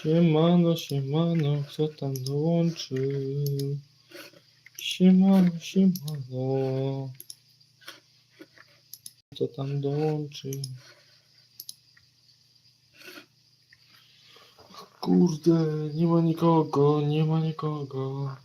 Siemano, siemano, kto tam dołączył? Siemano, siemano. Kto tam dołączył? Kurde, nie ma nikogo, nie ma nikogo.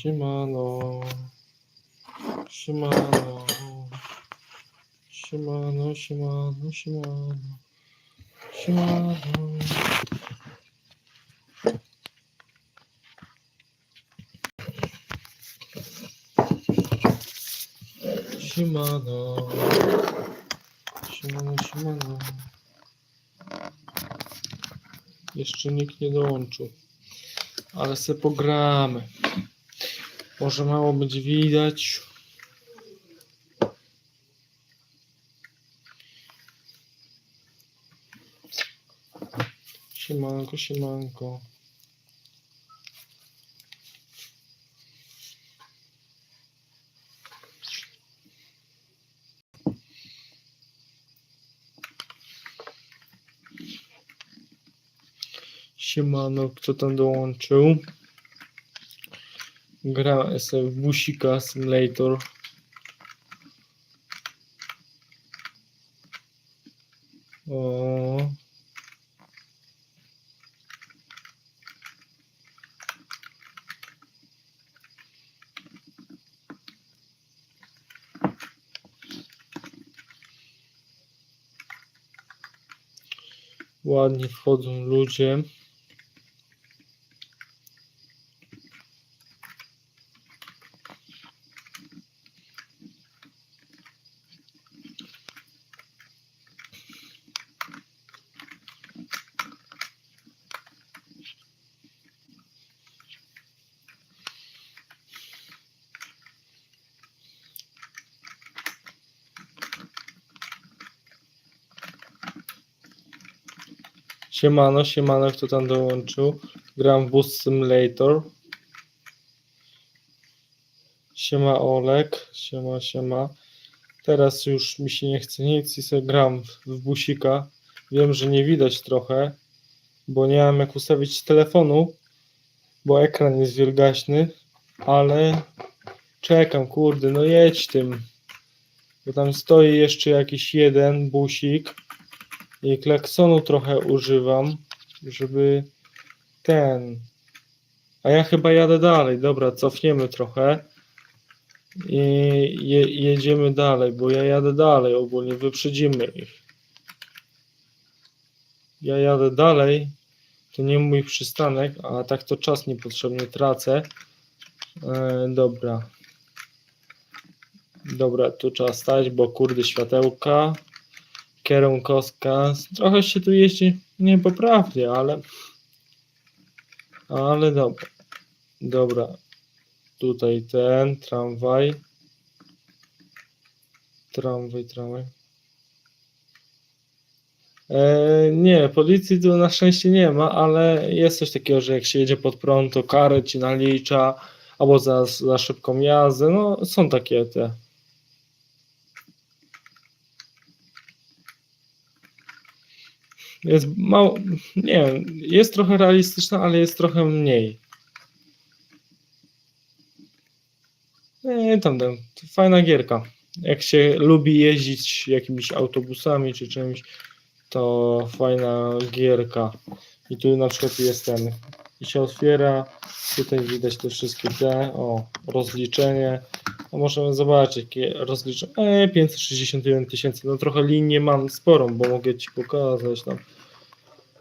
Siemano. Siemano. Siemano, siemano, siemano. Siemano. Siemano. Siemano, siemano. Jeszcze nikt nie dołączył. Ale se pogramy. Może mało będzie widać. Siemanko, siemanko. Siemano, kto tam dołączył? Gra SF Busika Simulator. O. Ładnie wchodzą ludzie. Siemano, siemano, kto tam dołączył. Gram w Bus Simulator. Siema Olek, siema, siema. Teraz już mi się nie chce nic i sobie gram w, w busika. Wiem, że nie widać trochę, bo nie mam jak ustawić telefonu, bo ekran jest wielgaśny, ale czekam, kurde, no jedź tym. Bo tam stoi jeszcze jakiś jeden busik. I klaksonu trochę używam, żeby ten. A ja chyba jadę dalej. Dobra, cofniemy trochę. I je, jedziemy dalej, bo ja jadę dalej ogólnie, wyprzedzimy ich. Ja jadę dalej, to nie mój przystanek, a tak to czas niepotrzebnie tracę. E, dobra. Dobra, tu trzeba stać, bo kurde światełka kierunkowska. Trochę się tu jeździ niepoprawnie, ale ale dobra. Dobra. Tutaj ten tramwaj. Tramwaj, tramwaj. E, nie, policji tu na szczęście nie ma, ale jest coś takiego, że jak się jedzie pod prąd, to karę ci nalicza, albo za, za szybką jazdę. No, są takie te Jest mało, nie wiem, jest trochę realistyczna, ale jest trochę mniej. Nie, tam, tam, fajna gierka. Jak się lubi jeździć jakimiś autobusami czy czymś, to fajna gierka. I tu na przykład jest ten, i się otwiera, tutaj widać te wszystkie te, o, rozliczenie. No możemy zobaczyć, jakie rozliczenie. E, 561 tysięcy, no trochę linię mam sporą, bo mogę Ci pokazać tam.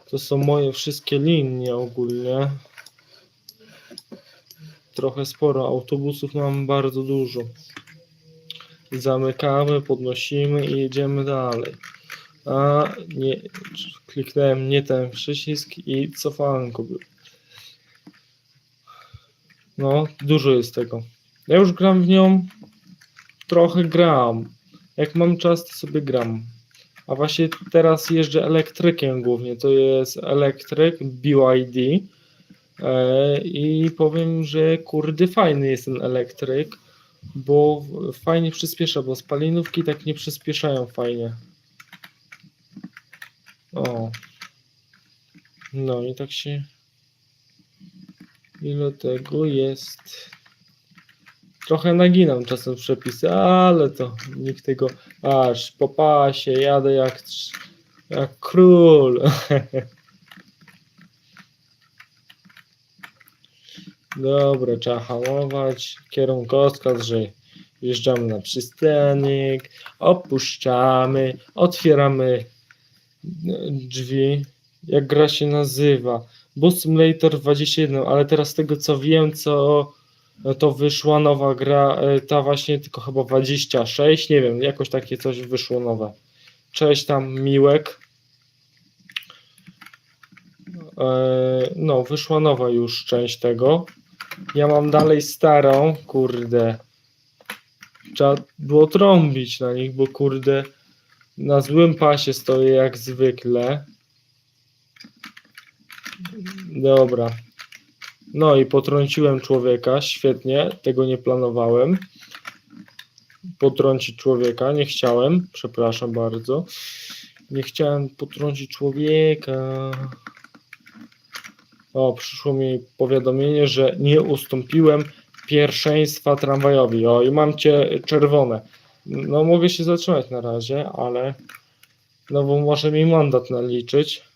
To są moje wszystkie linie ogólnie. Trochę sporo, autobusów mam bardzo dużo. Zamykamy, podnosimy i jedziemy dalej. A nie, kliknąłem nie ten przycisk i cofanko było. No, dużo jest tego. Ja już gram w nią, trochę gram. Jak mam czas, to sobie gram. A właśnie teraz jeżdżę elektrykiem głównie. To jest elektryk BYD. E, I powiem, że kurde fajny jest ten elektryk, bo fajnie przyspiesza, bo spalinówki tak nie przyspieszają fajnie. O. No i tak się. Ile tego jest? Trochę naginam czasem przepisy, ale to nikt tego. Aż po pasie jadę jak, jak król. Dobra, trzeba hamować. Kierunkowskaz, że wjeżdżamy na przystanek, opuszczamy, otwieramy e, drzwi. Jak gra się nazywa? Bus Simulator 21, ale teraz z tego co wiem, co e, to wyszła nowa gra, e, ta właśnie tylko chyba 26, nie wiem, jakoś takie coś wyszło nowe. Cześć tam Miłek. E, No, wyszła nowa już część tego. Ja mam dalej starą, kurde. Trzeba było trąbić na nich, bo kurde, na złym pasie stoję jak zwykle. Dobra. No i potrąciłem człowieka, świetnie, tego nie planowałem. Potrącić człowieka, nie chciałem, przepraszam bardzo. Nie chciałem potrącić człowieka. O, przyszło mi powiadomienie, że nie ustąpiłem pierwszeństwa tramwajowi. O, i mam cię czerwone. No, mogę się zatrzymać na razie, ale no bo może mi mandat naliczyć.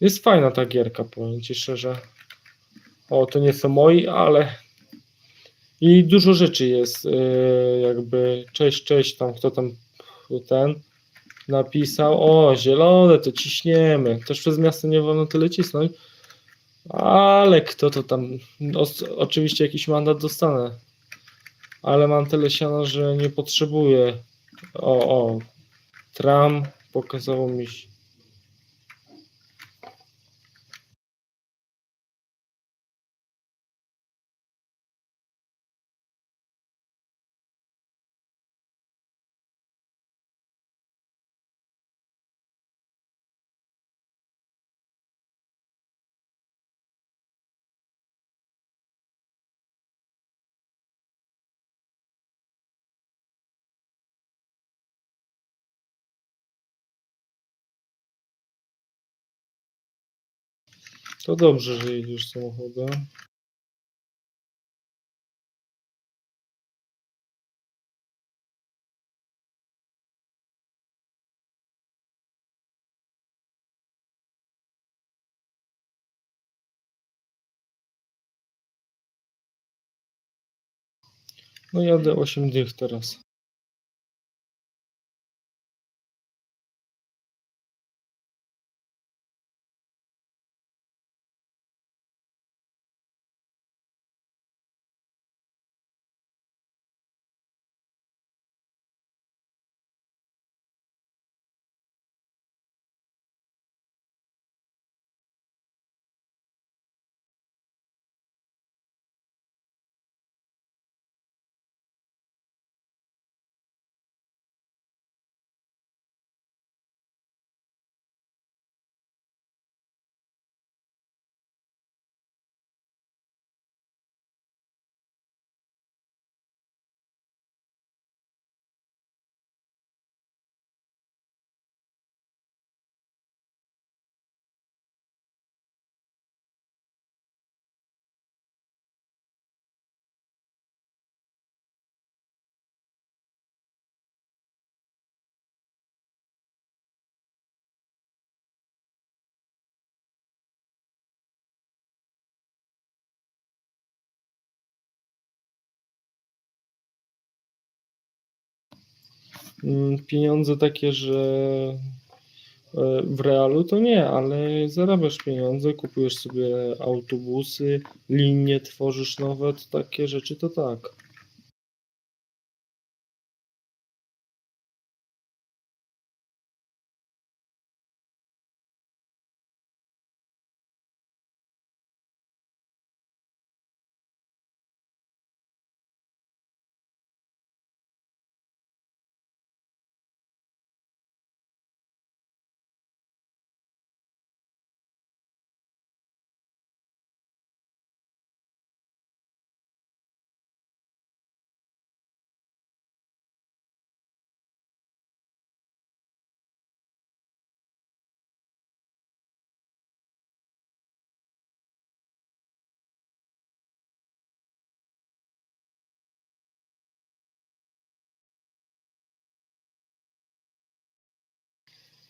Jest fajna ta gierka, powiem ci szczerze. O, to nie są moi, ale i dużo rzeczy jest, yy, jakby, cześć, cześć, tam, kto tam, ten, napisał, o, zielone, to ciśniemy, też przez miasto nie wolno tyle cisnąć, ale kto to tam, o, oczywiście jakiś mandat dostanę, ale mam tyle siana, że nie potrzebuję, o, o, tram, pokazało mi się, to dobrze, że jedziesz samochodem. No jadę 8 dych teraz. Pieniądze takie, że e, w realu to nie, ale zarabiasz pieniądze, kupujesz sobie autobusy, linie tworzysz nowe, to takie rzeczy to tak.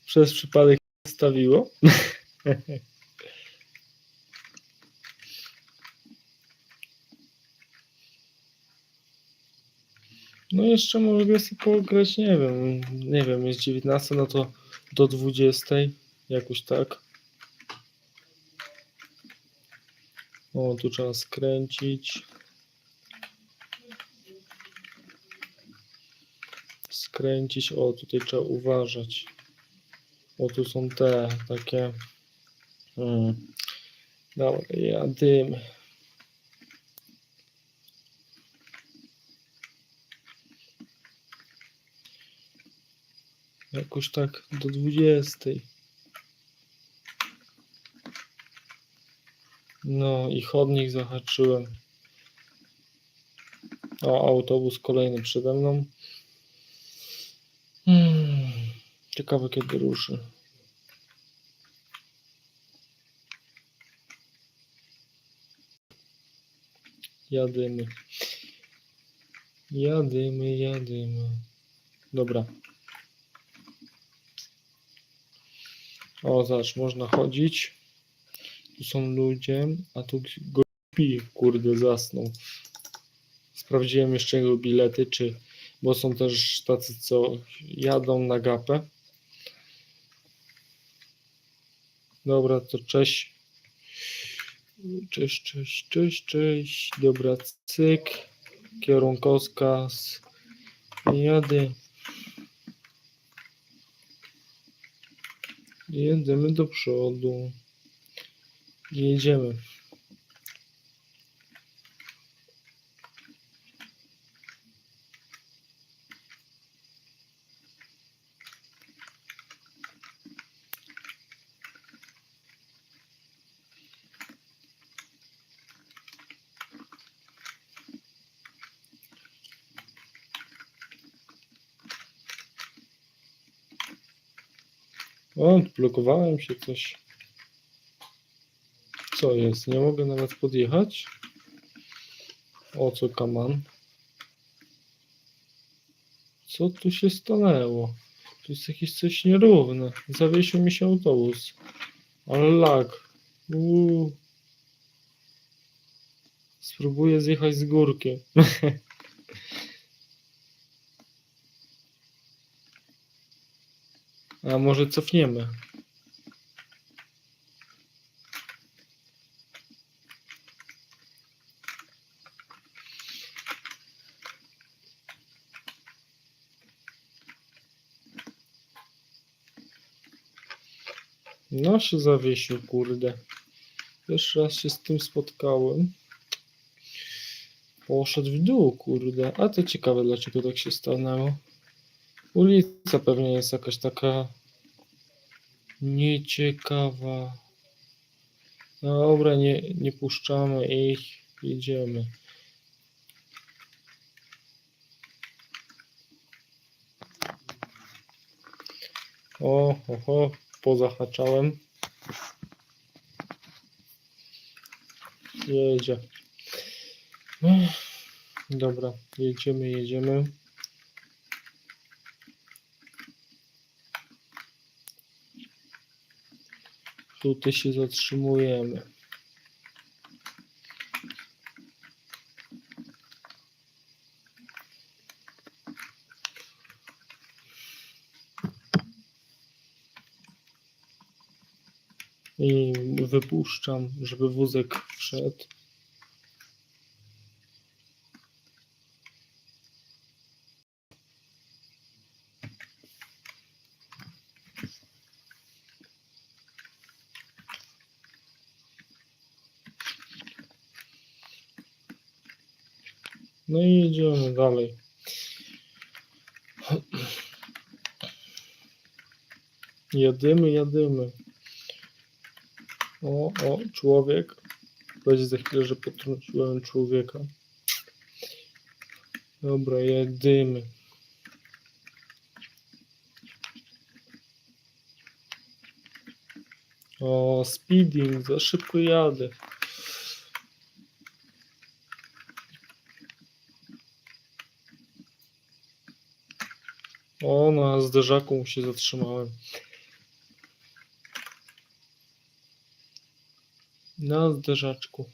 Przez przypadek stawiło. No jeszcze mogę sobie pograć, nie wiem, nie wiem, jest 19, no to do 20, jakoś tak. O, tu trzeba skręcić. Skręcić, o, tutaj trzeba uważać. O, tu są te takie. Hmm. Dobra, jadymy. Jakoś tak do 20. No i chodnik zahaczyłem. O, autobus kolejny przede mną. Hmm. Ciekawe kiedy ruszy. Jadymy. Jadymy, jadymy. Dobra. O, zobacz, można chodzić. Tu są ludzie, a tu go śpi, kurde, zasnął. Sprawdziłem jeszcze jego bilety, czy, bo są też tacy, co jadą na gapę. Dobra, to cześć. Cześć, cześć, cześć, cześć. Dobra, cyk. Kierunkowskaz. Jadę. Jedziemy do przodu. Jedziemy. O, się coś. Co jest? Nie mogę nawet podjechać? O co kaman? Co tu się stanęło? Tu jest jakieś coś nierówne. Zawiesił mi się autobus. Ale lag. Uuu. Spróbuję zjechać z górki. A może cofniemy? No się zawiesił, kurde. Pierwszy raz się z tym spotkałem. Poszedł w dół, kurde. A to ciekawe, dlaczego tak się stanęło. Ulica pewnie jest jakaś taka nieciekawa. No Dobra, nie, nie puszczamy ich, jedziemy. O, oho, pozahaczałem. Jedzie. Dobra, jedziemy, jedziemy. Tutaj się zatrzymujemy. I wypuszczam, żeby wózek wszedł. No i jedziemy dalej. Jadymy, jadymy. O, o, człowiek. Będzie za chwilę, że potrąciłem człowieka. Dobra, jedymy. O, speeding, za szybko jadę. na zderzaku się zatrzymałem. Na zderzaczku.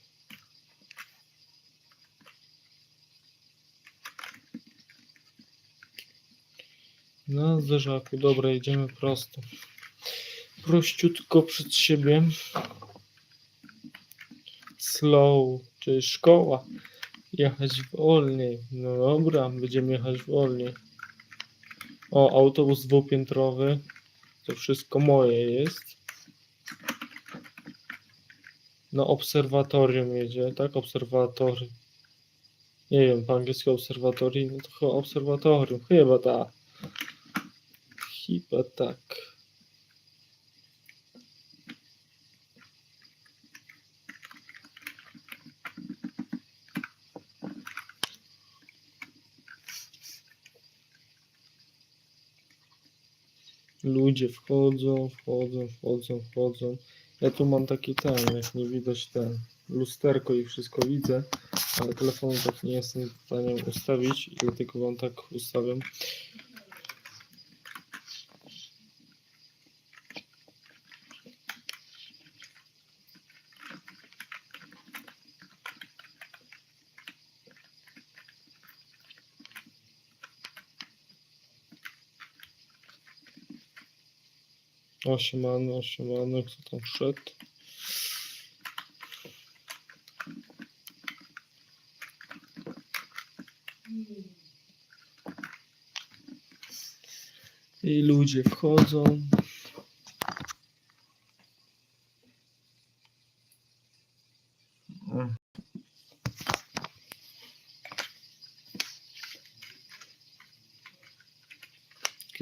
Na zderzaku. Dobra, idziemy prosto. Prościutko przed siebie. Slow, czyli szkoła. Jechać wolniej. No dobra, będziemy jechać wolniej. O, autobus dwupiętrowy. To wszystko moje jest. Na obserwatorium jedzie, tak? Obserwatorium. Nie wiem, po angielsku obserwatorium, no to chyba obserwatorium. Chyba tak. Chyba tak. Ludzie wchodzą, wchodzą, wchodzą, wchodzą. Ja tu mam taki ten, jak nie widać ten lusterko i wszystko widzę, ale telefonu tak nie jestem w stanie ustawić dlatego wam tak ustawiam. O, siemano, siemano, kto tam wszedł? I ludzie wchodzą.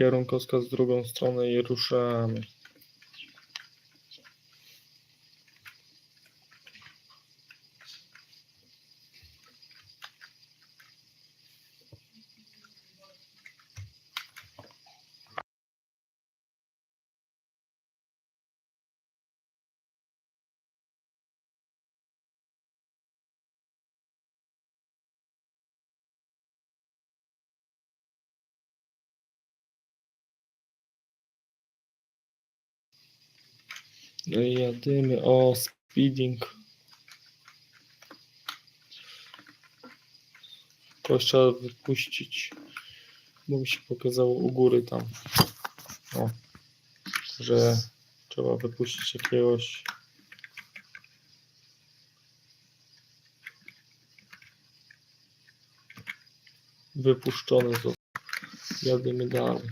Kierunkowskaz w drugą stronę i ruszamy. Jadymy. O, speeding. Kogoś trzeba wypuścić. Bo mi się pokazało u góry tam. O. Że trzeba wypuścić jakiegoś. Wypuszczony. Jadymy dalej.